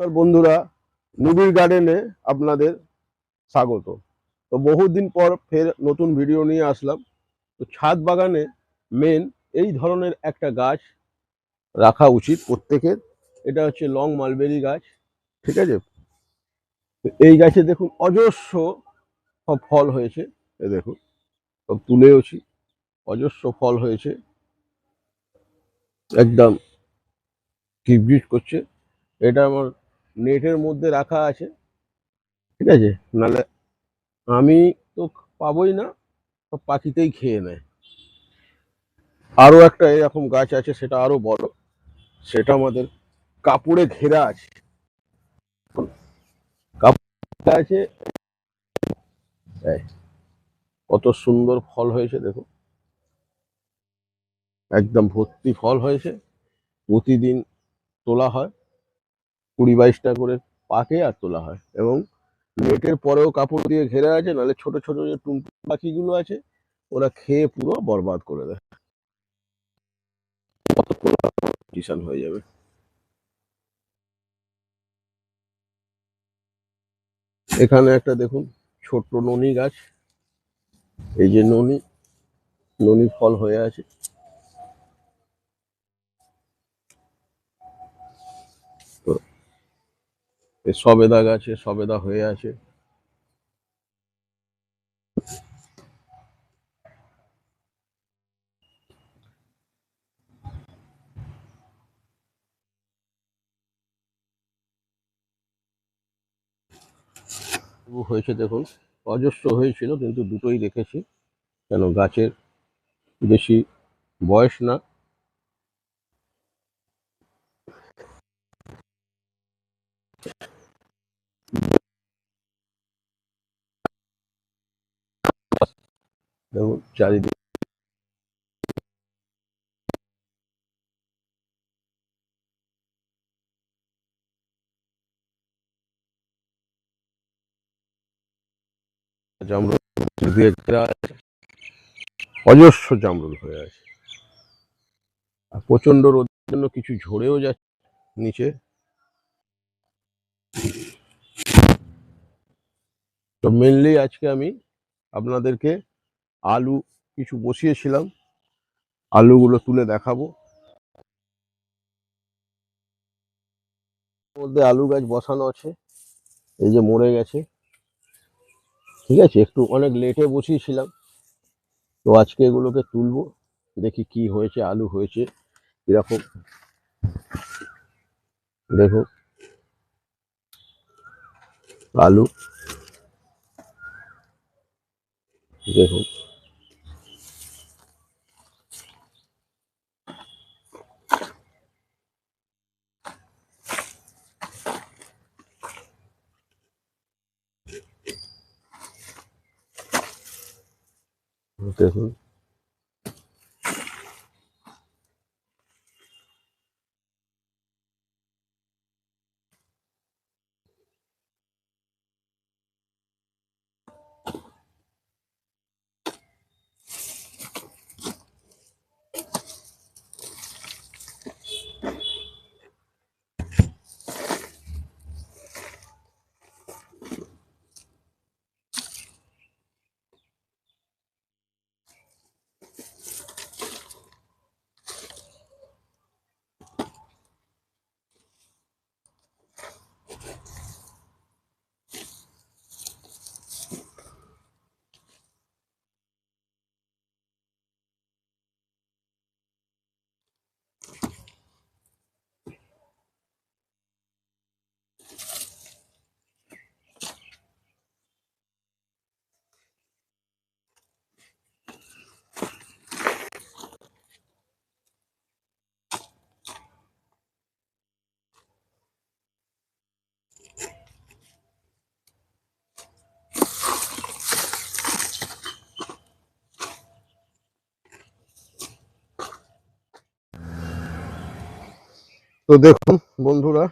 নমস্কার বন্ধুরা নুবির গার্ডেনে আপনাদের স্বাগত। তো বহুদিন পর ফের নতুন ভিডিও নিয়ে আসলাম। তো ছাদ বাগানে মেন এই ধরনের একটা গাছ রাখা উচিত প্রত্যেকের। এটা হচ্ছে লং মালবেরি গাছ, ঠিক আছে? তো এই গাছে দেখুন অজস্র ফল হয়েছে, এ দেখুন, সব তুলেওছি, অজস্র ফল হয়েছে। একদম কিচবিচ করছে। এটা আমার নেটের মধ্যে রাখা আছে। ঠিক আছে? নাহলে আমি তো পাবোই না সব পাখিতেই খেয়ে নেয়। আরও একটা এরকম গাছ আছে, সেটা আরও বড়। সেটা আমাদের কাপড়ে ঘেরা আছে। কাপড় আছে। কত সুন্দর ফল হয়েছে, দেখো। একদম ভর্তি ফল হয়েছে। প্রতিদিন তোলা হয়। কুড়ি বাইশটা করে পাকে আর তোলা হয় এবং নেটের পরেও কাপড় দিয়ে ঘেরা আছে, নাহলে ছোট ছোট যে টুনটুন পাখিগুলো আছে, ওরা খেয়ে পুরো বরবাদ করে দেয়। হয়ে যাবে। এখানে একটা দেখুন, ছোট্ট ননি গাছ। এই যে ননি ননি ফল হয়ে আছে। সবেদা গাছে সবেদা হয়ে আছে। হয়েছে দেখুন, অজস্র হয়েছিল, কিন্তু দুটোই রেখেছি কেন গাছের বেশি বয়স না। দেখুন চারিদিকে। অজস্র জামরুল হয়ে আছে আর প্রচণ্ড রোদের জন্য কিছু ঝরেও যাচ্ছে নিচে তো মেনলি আজকে আমি আপনাদেরকে আলু কিছু বসিয়েছিলাম। আলুগুলো তুলে দেখাবো। মধ্যে আলু গাছ বসানো আছে। এই যে মরে গেছে। ঠিক আছে, একটু অনেক লেটে বসিয়েছিলাম। তো আজকে এগুলোকে তুলবো, দেখি কি হয়েছে, আলু হয়েছে কীরকম। দেখো। আলু। দেখুন দেখুন তো দেখুন বন্ধুরা,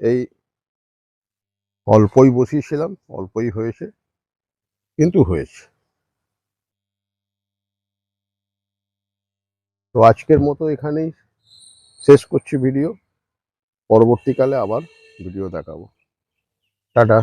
এই অল্পই বসিয়েছিলাম, অল্পই হয়েছে, কিন্তু হয়েছে। তো আজকের মতো এখানেই শেষ করছি ভিডিও পরবর্তীকালে আবার ভিডিও দেখাবো। টাটা।